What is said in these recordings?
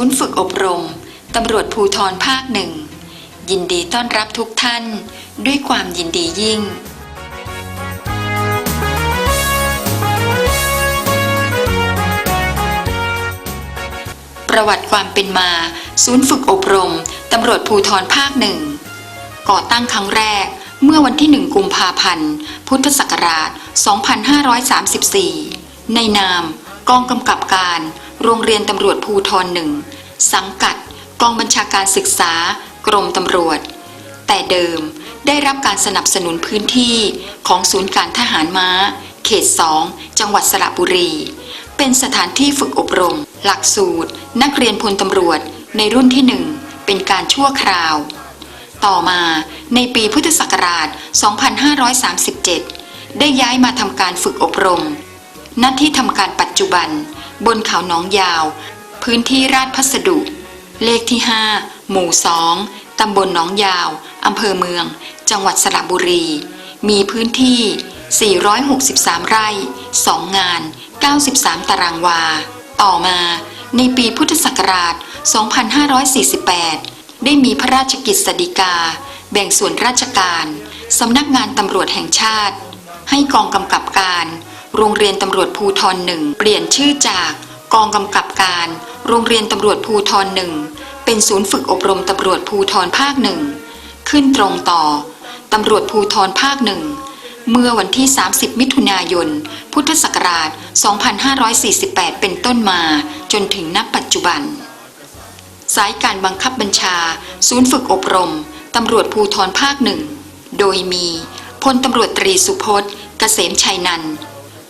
ศูนย์ฝึกอบรม ตำรวจภูทรภาคหนึ่ง ยินดีต้อนรับทุกท่านด้วยความยินดียิ่งประวัติความเป็นมา ศูนย์ฝึกอบรม ตำรวจภูทรภาคหนึ่ง ก่อตั้งครั้งแรกเมื่อวันที่ 1 กุมภาพันธ์ พุทธศักราช 2534 ในนาม กองกำกับการ โรงเรียนตำรวจภูทรหนึ่งสังกัด กองบัญชาการศึกษา กรมตำรวจ แต่เดิมได้รับการสนับสนุนพื้นที่ของศูนย์การทหารม้า เขต 2 จังหวัดสระบุรี เป็นสถานที่ฝึกอบรม หลักสูตร นักเรียนพลตำรวจในรุ่นที่หนึ่งเป็นการชั่วคราว ต่อมาในปีพุทธศักราช 2537 ได้ย้ายมาทำการฝึกอบรม ณที่ทำการปัจจุบัน บนเขาหนองยาว พื้นที่ราชพัสดุ เลขที่ 5 หมู่ 2 ตำบลหนองยาวอำเภอเมือง จังหวัดสระบุรี มีพื้นที่ 463 ไร่ 2 งาน 93 ตารางวา ต่อมาในปีพุทธศักราช 2548 ได้มีพระราชกิจสฎีกา แบ่งส่วนราชการ สำนักงานตำรวจแห่งชาติ ให้กองกำกับการ โรงเรียนตำรวจภูทรหนึ่งเปลี่ยนชื่อจากกองกำกับการ โรงเรียนตำรวจภูทรหนึ่งเป็นศูนย์ฝึกอบรมตำรวจภูทรภาคหนึ่งขึ้นตรงต่อตำรวจภูทรภาคหนึ่งเมื่อวันที่ 30 มิถุนายน พุทธศักราช 2548 เป็นต้นมาจนถึงณปัจจุบัน สายการบังคับบัญชา ศูนย์ฝึกอบรมตำรวจภูทรภาคหนึ่งโดยมีพลตำรวจตรีสุพจน์ เกษมชัยนันท์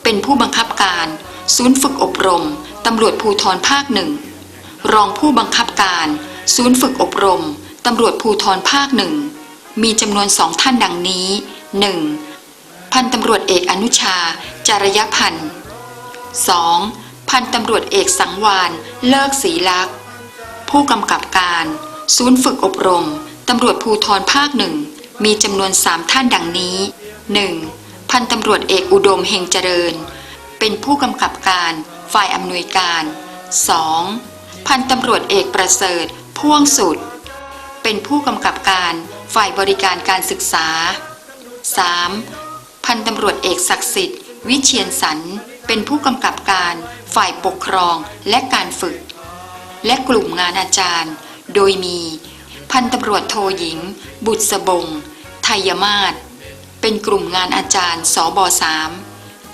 เป็นผู้บังคับการ ศูนย์ฝึกอบรมตำรวจภูทรภาคหนึ่งรองผู้บังคับการ ศูนย์ฝึกอบรมตำรวจภูทรภาคหนึ่งมีจำนวนสองท่านดังนี้ 1. พันตำรวจเอกอนุชา จารยพันธ์ 2. พันตำรวจเอกสังวานเลิกศรีลักษ์ผู้กำกับการ ศูนย์ฝึกอบรมตำรวจภูทรภาคหนึ่งมีจำนวนสามท่านดังนี้ 1. พันตำรวจเอกอุดมเฮงเจริญ เป็นผู้กำกับการฝ่ายอำนวยการ 2. พันตำรวจเอกประเสริฐ พ่วงสุด เป็นผู้กำกับการฝ่ายบริการการศึกษา 3. พันตำรวจเอกศักดิ์สิทธิ์ วิเชียนสัน เป็นผู้กำกับการฝ่ายปกครองและการฝึก และกลุ่มงานอาจารย์ โดยมี พันตำรวจโทหญิง บุตรสบงไทยมาศ เป็นกลุ่มงานอาจารย์ สบสาม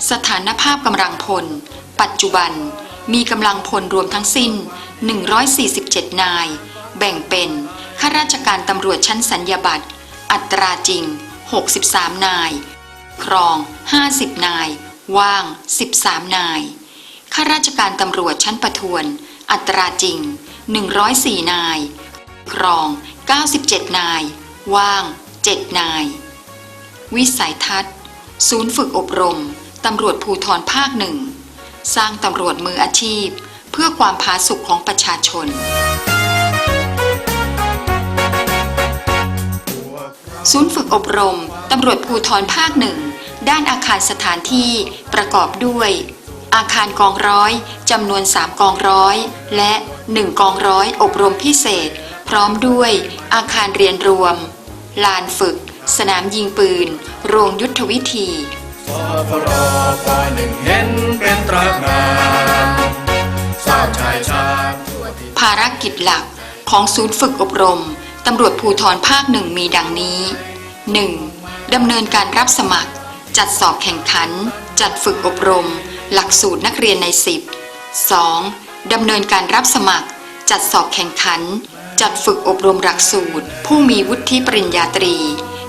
สถานภาพกำลังพล ปัจจุบัน มีกำลังพลรวมทั้งสิ้น 147 นาย แบ่งเป็นข้าราชการตำรวจชั้นสัญญาบัตร อัตราจริง 63 นาย ครอง 50 นาย ว่าง 13 นาย ข้าราชการตำรวจชั้นประทวน อัตราจริง 104 นาย ครอง 97 นาย ว่าง 7 นาย วิสัยทัศน์ ศูนย์ฝึกอบรม ตำรวจภูทรภาคหนึ่ง สร้างตำรวจมืออาชีพ เพื่อความผาสุกของประชาชน ศูนย์ฝึกอบรม ตำรวจภูทรภาคหนึ่ง ด้านอาคารสถานที่ประกอบด้วย อาคารกองร้อยจำนวน 3 กองร้อย และ 1 กองร้อยอบรมพิเศษ พร้อมด้วยอาคารเรียนรวม ลานฝึก สนามยิงปืน โรงยุทธวิธีสพรปหนึ่งเห็นเป็นตรางานสร้างชายชาติทั่วทิศภารกิจหลักของศูนย์ฝึกอบรม ตำรวจภูธรภาคหนึ่งมีดังนี้ 1. ดำเนินการรับสมัคร จัดสอบแข่งขัน จัดฝึกอบรม หลักสูตรนักเรียนใน 10 2. ดำเนินการรับสมัคร จัดสอบแข่งขัน จัดฝึกอบรมหลักสูตร ผู้มีวุฒิปริญญาตรี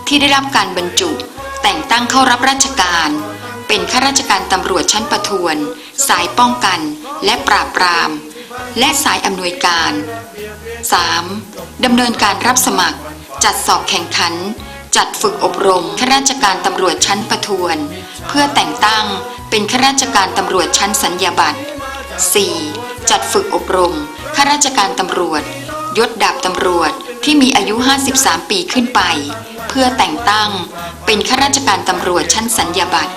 ที่ได้รับการบรรจุ แต่งตั้งเข้ารับราชการ เป็นข้าราชการตำรวจชั้นประทวน สายป้องกันและปราบปราม และสายอำนวยการ 3. ดำเนินการรับสมัคร จัดสอบแข่งขัน จัดฝึกอบรมข้าราชการตำรวจชั้นประทวน เพื่อแต่งตั้งเป็นข้าราชการตำรวจชั้นสัญญาบัตร 4. จัดฝึกอบรมข้าราชการตำรวจ ยศดาบตำรวจ ที่มีอายุ 53 ปีขึ้นไป เพื่อแต่งตั้งเป็นข้าราชการตำรวจชั้นสัญญาบัตร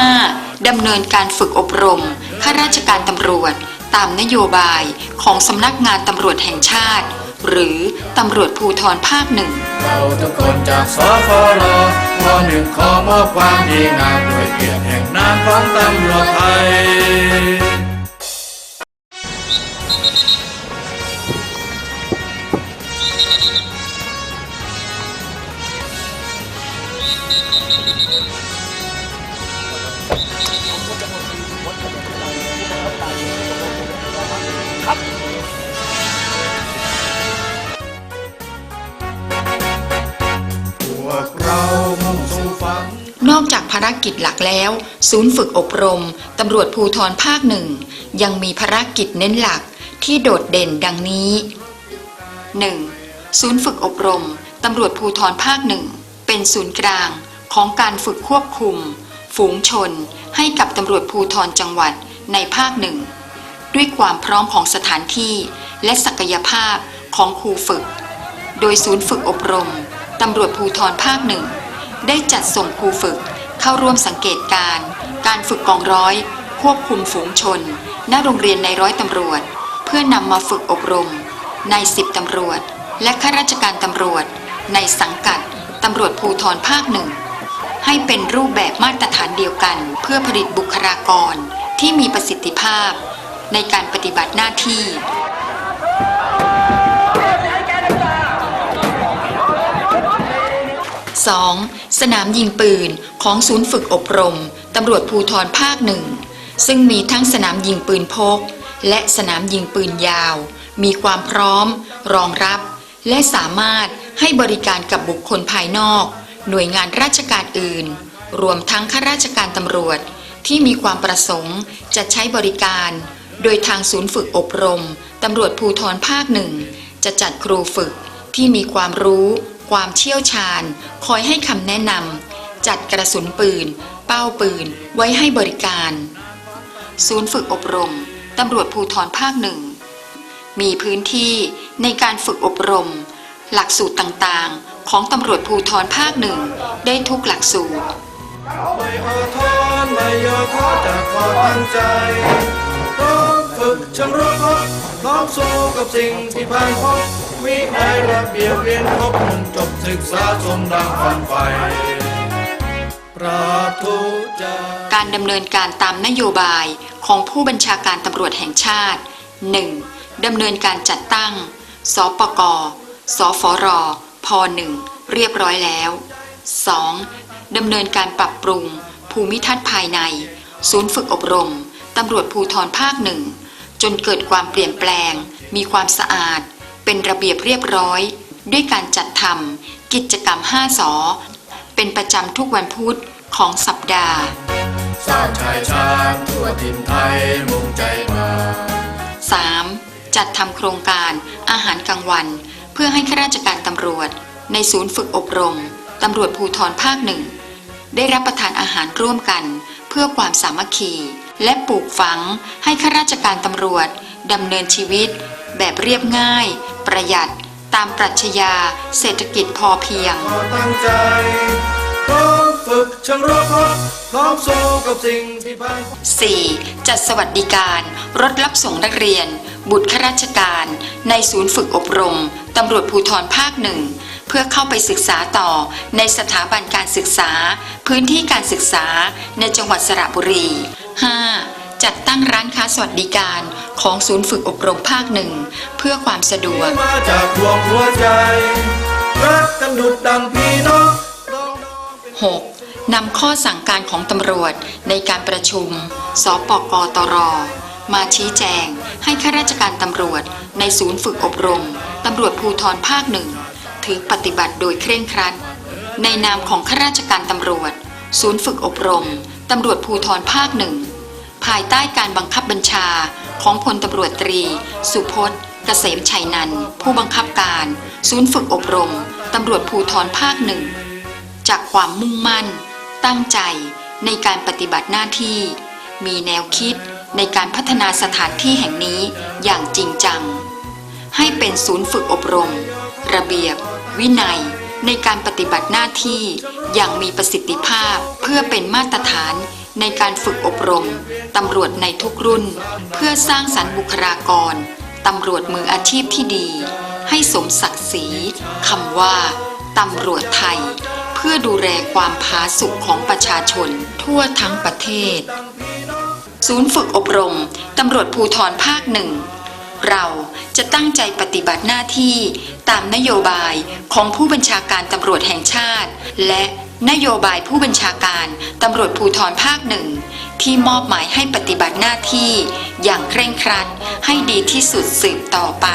5. ดำเนินการฝึกอบรมข้าราชการตำรวจ ตามนโยบายของสำนักงานตำรวจแห่งชาติ หรือตำรวจภูธรภาคหนึ่งเราทุกคนจากสฟรวหนึ่งขอมอบความดีงามด้วยเกียรติแห่งนามของตำรวจไทย นอกจากภารกิจหลักแล้ว ศูนย์ฝึกอบรมตำรวจภูธรภาคหนึ่ง ยังมีภารกิจเน้นหลักที่โดดเด่นดังนี้ 1. ศูนย์ฝึกอบรมตำรวจภูธรภาคหนึ่ง เป็นศูนย์กลางของการฝึกควบคุม ฝูงชน ให้กับตำรวจภูธรจังหวัดในภาคหนึ่ง ด้วยความพร้อมของสถานที่ และศักยภาพของครูฝึก โดยศูนย์ฝึกอบรมตำรวจภูธรภาคหนึ่ง ได้จัดส่งครูฝึกเข้าร่วมสังเกตการ การฝึกกองร้อย ควบคุมฝูงชน ณ โรงเรียนในร้อยตำรวจ เพื่อนำมาฝึกอบรม ในสิบตำรวจ และข้าราชการตำรวจ ในสังกัดตำรวจภูธรภาคหนึ่ง ให้เป็นรูปแบบมาตรฐานเดียวกัน เพื่อผลิตบุคลากรที่มีประสิทธิภาพ ในการปฏิบัติหน้าที่ 2. สนามยิงปืนของศูนย์ฝึกอบรมตำรวจภูธรภาคหนึ่งซึ่งมีทั้งสนามยิงปืนพก และสนามยิงปืนยาว มีความพร้อม รองรับ และสามารถให้บริการกับบุคคลภายนอก หน่วยงานราชการอื่น รวมทั้งข้าราชการตำรวจ ที่มีความประสงค์จะใช้บริการ โดยทางศูนย์ฝึกอบรมตำรวจภูธรภาคหนึ่งจะจัดครูฝึกที่มีความรู้ ความเชี่ยวชาญ คอยให้คำแนะนำจัดกระสุนปืน เป้าปืน ไว้ให้บริการ ศูนย์ฝึกอบรมตำรวจภูธรภาคหนึ่ง มีพื้นที่ในการฝึกอบรม หลักสูตรต่างๆ ของตำรวจภูธรภาคหนึ่ง ได้ทุกหลักสูตรไม่อาทรไม่ยอท้อจากความตั้งใจต้องฝึกชำรุพบพร้อมสู้กับสิ่งที่ผ่านพบ วินัยระเบียบเรียนครบมุ่งจบศึกษาสมดังฝันใฝ่ปราทุจาการดำเนินการตามนโยบายของผู้บัญชาการตำรวจแห่งชาติ 1. ดำเนินการจัดตั้ง สปก สฟร พ 1 เรียบร้อยแล้ว 2. ดำเนินการปรับปรุง ภูมิทัศน์ภายใน ศูนย์ฝึกอบรม ตำรวจภูธรภาคหนึ่ง จนเกิดความเปลี่ยนแปลง มีความสะอาด เป็นระเบียบเรียบร้อย ด้วยการจัดทำกิจกรรม 5สอเป็นประจำทุกวันพุธของสัปดาห์สร้างชายชาติทั่วถิ่นไทยมุ่งใจมา 3. จัดทำโครงการอาหารกลางวัน เพื่อให้ข้าราชการตำรวจ ในศูนย์ฝึกอบรมตำรวจภูธรภาคหนึ่ง ได้รับประทานอาหารร่วมกัน เพื่อความสามัคคี และปลูกฝังให้ข้าราชการตำรวจดำเนินชีวิต แบบเรียบง่าย ประหยัด ตามปรัชญาเศรษฐกิจพอเพียงขอตั้งใจพร้อมฝึกชำรุพบพร้อมสู้กับสิ่งที่ผ่านพบ 4. จัดสวัสดิการรถรับส่งนักเรียน บุตรข้าราชการ ในศูนย์ฝึกอบรมตำรวจภูธรภาคหนึ่งเพื่อเข้าไปศึกษาต่อในสถาบันการศึกษา พื้นที่การศึกษาในจังหวัดสระบุรี 5. จัดตั้งร้านค้าสวัสดิการของศูนย์ฝึกอบรมภาคหนึ่งเพื่อความสะดวก มาจากดวงหัวใจ รักกันดุดดังพี่น้องน้องน้องเป็น 6. นำข้อสั่งการของตำรวจในการประชุม สปกตร มาชี้แจง ให้ข้าราชการตำรวจ ในศูนย์ฝึกอบรมตำรวจภูธรภาคหนึ่งถือปฏิบัติโดยเคร่งครัด ในนามของข้าราชการตำรวจ ศูนย์ฝึกอบรมตำรวจภูธรภาคหนึ่ง ภายใต้การบังคับบัญชาของพลตำรวจตรี สุพจน์ เกษมชัยนันท์ผู้บังคับการ ศูนย์ฝึกอบรมตำรวจภูธรภาคหนึ่ง จากความมุ่งมั่น ตั้งใจในการปฏิบัติหน้าที่ มีแนวคิดในการพัฒนาสถานที่แห่งนี้อย่างจริงจัง ให้เป็นศูนย์ฝึกอบรม ระเบียบ วินัย ในการปฏิบัติหน้าที่อย่างมีประสิทธิภาพเพื่อเป็นมาตรฐาน ในการฝึกอบรมตำรวจในทุกรุ่น เพื่อสร้างสรรค์บุคลากรตำรวจมืออาชีพที่ดี ให้สมศักดิ์ศรีคำว่าตำรวจไทย เพื่อดูแลความผาสุกของประชาชนทั่วทั้งประเทศ ศูนย์ฝึกอบรมตำรวจภูธรภาคหนึ่งเราจะตั้งใจปฏิบัติหน้าที่ตามนโยบายของผู้บัญชาการตำรวจแห่งชาติ และ นโยบายผู้บัญชาการตำรวจภูธรภาคหนึ่ง ที่มอบหมายให้ปฏิบัติหน้าที่อย่างเคร่งครัดให้ดีที่สุดสืบต่อไป